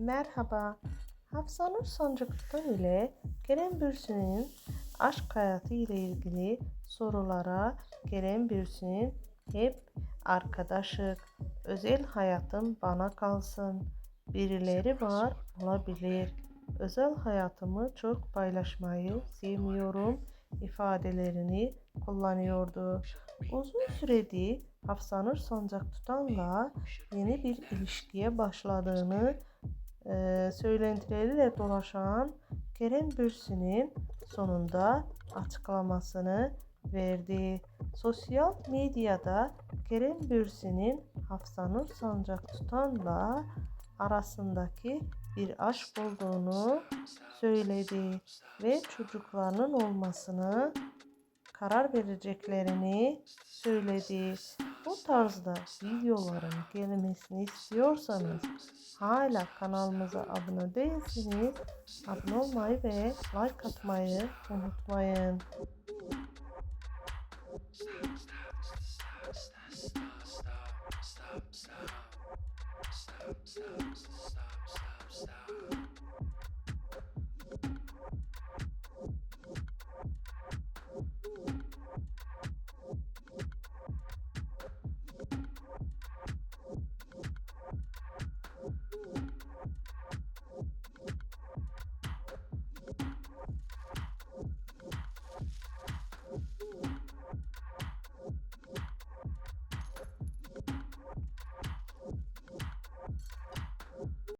Merhaba. Hafsanur Sancaktutan ile Kerem Bürsin'in aşk hayatı ile ilgili sorulara Kerem Bürsin hep arkadaşık. Özel hayatım bana kalsın. Birileri var olabilir. Özel hayatımı çok paylaşmayı sevmiyorum ifadelerini kullanıyordu. Uzun süredir Hafsanur Sancaktutan'la yeni bir ilişkiye başladığını e, söylentileriyle dolaşan Kerem Bürsin'in sonunda açıklamasını verdi. Sosyal medyada Kerem Bürsin'in Hafsanur Sancaktutan'la arasındaki bir aşk olduğunu söyledi ve çocuklarının olmasını karar vereceklerini söyledi. Tarzda videoların gelmesini istiyorsanız hala kanalımıza abone değilseniz abone olmayı ve like atmayı unutmayın. stop, stop, stop, stop.